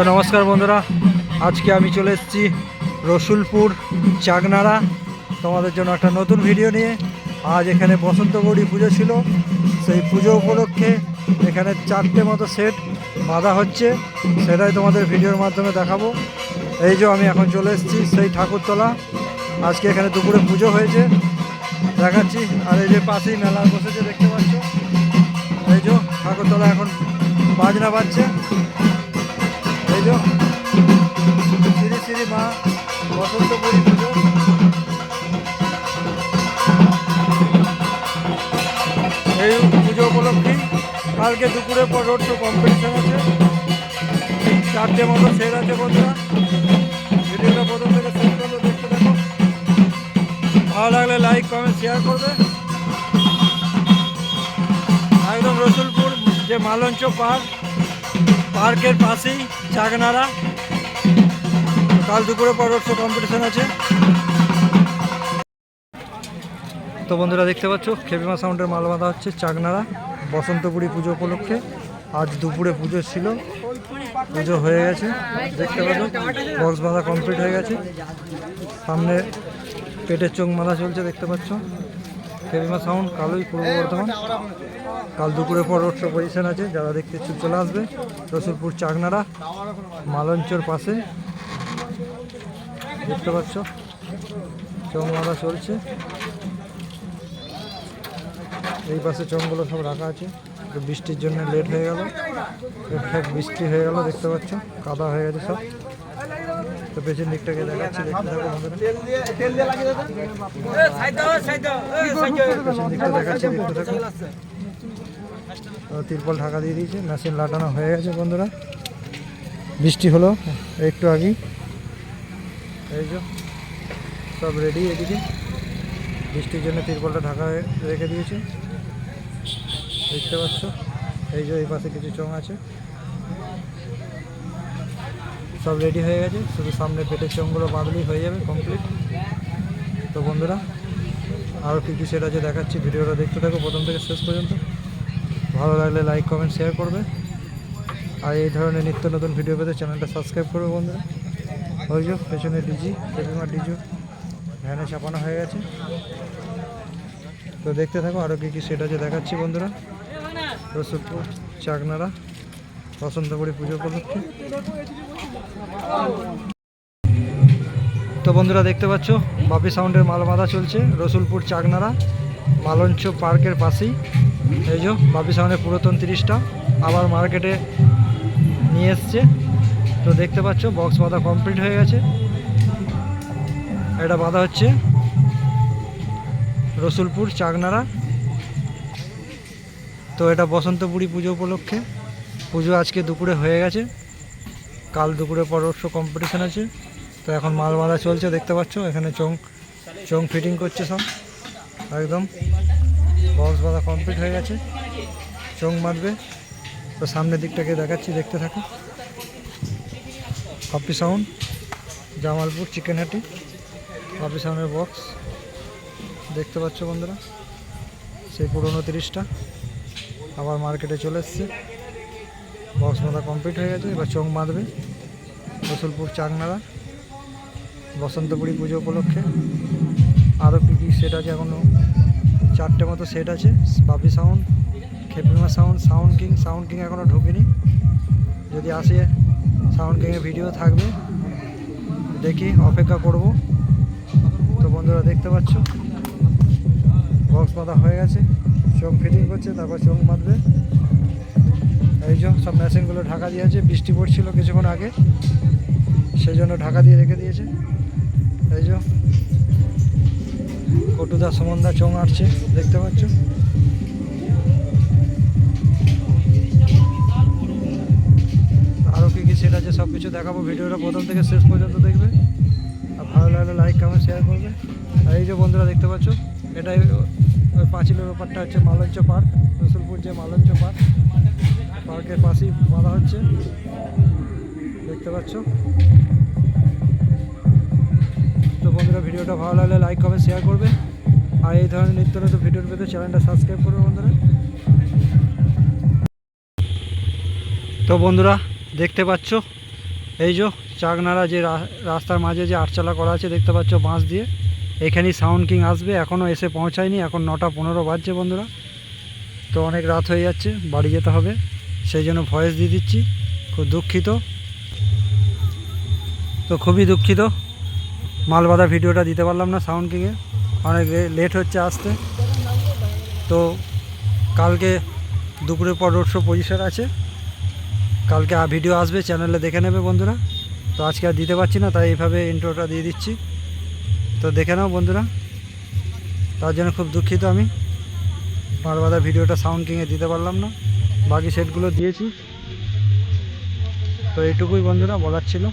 তো নমস্কার বন্ধুরা, আজকে আমি চলে এসেছি রসুলপুর চাকনাড়া তোমাদের জন্য একটা নতুন ভিডিও নিয়ে। আজ এখানে বসন্ত গৌরী পুজো ছিল, সেই পুজো উপলক্ষে এখানে চারটে মতো সেট বাঁধা হচ্ছে। সেটাই তোমাদের ভিডিওর মাধ্যমে দেখাবো। এই যে আমি এখন চলে এসেছি সেই ঠাকুরতলা। আজকে এখানে দুপুরে পুজো হয়েছে। দেখাচ্ছি, আর এই যে পাশেই মেলা বসেছে, দেখতে পাচ্ছ। এই যে ঠাকুরতলা এখন বাজনা বাজছে। শ্রী মা বসন্তপুরী পুজো এই পুজো উপলক্ষেই কালকে দুপুরে পর রোড শো কম্পিটিশন আছে। চারটে মতো সের আছে বন্ধুরা। ভিডিওটা প্রথম থেকে শেষ পর্যন্ত দেখতে দেখো ভালো লাগলে লাইক কমেন্ট শেয়ার করবে। একদম রসুলপুর, যে মালঞ্চ পার্ক, পার্কের পাশেই চাকনাড়া কাল দুপুরে পর রোড শো কম্পিটিশন আছে। তো বন্ধুরা দেখতে পাচ্ছ খেপিমা সাউন্ডের মাল বাঁধা হচ্ছে চাকনাড়া বসন্তপুরী পুজো উপলক্ষে আজ দুপুরে পুজো ছিল। পুজো হয়ে গেছে, দেখতে পাচ্ছ বক্স বাঁধা কমপ্লিট হয়ে গেছে। সামনে পেটের চোখ মালা চলছে, দেখতে পাচ্ছ। খেপিমা সাউন্ড কালোই পূর্ব বর্ধমান। কাল দুপুরে পর রোড শো পজিশন আছে, যারা দেখতে চলে আসবে, রসুলপুর চাকনাড়া মালঞ্চর পাশে। দেখতে পাচ্ছ? চোখ মালা চলছে। এই পাশে চংগুলো সব রাখা আছে। বৃষ্টির জন্য লেট হয়ে গেল। বৃষ্টি হয়ে গেল দেখতে পাচ্ছ? কাদা হয়ে গেছে সব। তো পেছন দিকটাকে দেখাচ্ছি দেখতে থাকো তিরপল ঢাকা দিয়ে দিয়েছে। মেশিন লাটানো হয়ে গেছে বন্ধুরা। বৃষ্টি হলো একটু আগেই। এই যে, সব রেডি এদিকে। বৃষ্টির জন্য তিরপলটা ঢাকা রেখে দিয়েছে। দেখতে পাচ্ছ? এই যে এই পাশে কিছু চং আছে। সব রেডি হয়ে গেছে। শুধু সামনে পেটের চংগুলো বাঁধলেই হয়ে যাবে কমপ্লিট তো বন্ধুরা, আরও কী কী সেট আছে দেখাচ্ছি। ভিডিওটা দেখতে থাকো প্রথম থেকে শেষ পর্যন্ত। ভালো লাগলে লাইক কমেন্ট শেয়ার করবে। আর এই ধরনের নিত্য নতুন ভিডিও পেতে চ্যানেলটা সাবস্ক্রাইব করবে বন্ধুরা। যে পেছনে ডিজি টেবিমার ডিজু ভ্যানে চাপানো হয়ে গেছে। তো দেখতে থাকো আরও কী কী সেট আছে দেখাচ্ছি বন্ধুরা। রসুলপুর চাকনাড়া বসন্তপুরি পুজো উপলক্ষে। তো বন্ধুরা দেখতে পাচ্ছ, বাপি সাউন্ডের মাল বাঁধা চলছে, রসুলপুর, চাকনারা, মালঞ্চ পার্কের পাশেই। এই যে বাপি সাউন্ডের পুরাতন তিরিশটা, আবার মার্কেটে নিয়ে এসছে। তো দেখতে পাচ্ছ বক্স বাঁধা কমপ্লিট হয়ে গেছে। এটা বাঁধা হচ্ছে রসুলপুর, চাকনারা। তো এটা বসন্তপুরী পুজো উপলক্ষে। পুজো আজকে দুপুরে হয়ে গেছে। কাল দুপুরে পরশ কম্পিটিশন আছে। তো এখন মাল বাঁধা চলছে, দেখতে পাচ্ছ, এখানে চং চং ফিটিং করছে সব। একদম। বক্স বাঁধা কমপ্লিট হয়ে গেছে। চং বাঁধবে। তো সামনের দিকটাকে দেখাচ্ছি, দেখতে থাকো। কপি সাউন্ড, জামালপুর চিকেন হাটি কপি সাউন্ডের বক্স দেখতে পাচ্ছ বন্ধুরা, সেই পুরোনো তিরিশটা। আবার মার্কেটে চলে এসছে। বক্স বাঁধা কমপ্লিট হয়ে গেছে, এবার চোখ বাঁধবে। রসুলপুর চাকনাড়া বসন্তপুরি পুজো উপলক্ষে। আরও কী কী সেট আছে এখনও চারটে মতো সেট আছে Bapi sound, Khepima sound sound king sound king এখনও ঢুকিনি। যদি আসে সাউন্ড কিংয়ের ভিডিও থাকবে। দেখি, অপেক্ষা করব। তো বন্ধুরা, দেখতে পাচ্ছ? বক্স বাঁধা হয়ে গেছে। চোখ ফিটিং করছে, তারপর চোখ বাঁধবে। এই যে, সব মেশিনগুলো ঢাকা দিয়েছে বৃষ্টি পড়ছিল কিছুক্ষণ আগে। সেই জন্য ঢাকা দিয়ে রেখে দিয়েছে। এই যে, কটুদা, সুমনদা চোখ আটছে, দেখতে পাচ্ছ? কী আছে সব কিছু দেখাবো। ভিডিওটা প্রথম থেকে শেষ পর্যন্ত দেখবে। আর ভালো লাগলে লাইক কমেন্ট শেয়ার করবে। আর এই যে বন্ধুরা দেখতে পাচ্ছ, এটাই ওই পাঁচিলের ব্যাপারটা হচ্ছে মালঞ্চ পার্ক, রসুলপুর যে মালঞ্চ পার্ক। পার্কের পাশেই বাঁধা হচ্ছে। দেখতে পাচ্ছ? তো বন্ধুরা, ভিডিওটা ভালো লাগলে লাইক কমেন্ট শেয়ার করবে। আর এই ধরনের নিত্য নতুন ভিডিওর পেতে চ্যানেলটা সাবস্ক্রাইব করবে বন্ধুরা। তো বন্ধুরা দেখতে পাচ্ছ? এই যে চাকনারা যে রাস্তার মাঝে যে আটচালা করা আছে, দেখতে পাচ্ছ বাঁশ দিয়ে। এখানেই সাউন্ড কিং আসবে এখনও এসে পৌঁছায়নি, এখন নটা পনেরো বাজছে বন্ধুরা। তো অনেক রাত হয়ে যাচ্ছে, বাড়ি যেতে হবে। সেই জন্য ভয়েস দিয়ে দিচ্ছি, খুব দুঃখিত। তো খুবই দুঃখিত, মালবাদা ভিডিওটা দিতে পারলাম না সাউন্ড কিংয়ে অনেক লেট হচ্ছে আসতে। তো কালকে দুপুরের পর রোড শো পজিশন আছে। কালকে ভিডিও আসবে, চ্যানেলে দেখে নেবে বন্ধুরা। তো আজকে আর দিতে পারছি না, তাই এইভাবে ইন্ট্রোটা দিয়ে দিচ্ছি। তো দেখে নাও বন্ধুরা। তার জন্য খুব দুঃখিত আমি। মালবাদা ভিডিওটা সাউন্ড কিংয়ে দিতে পারলাম না। বাকি সেটগুলো দিয়েছি। তো এইটুকুই বন্ধুরা, বলার ছিল।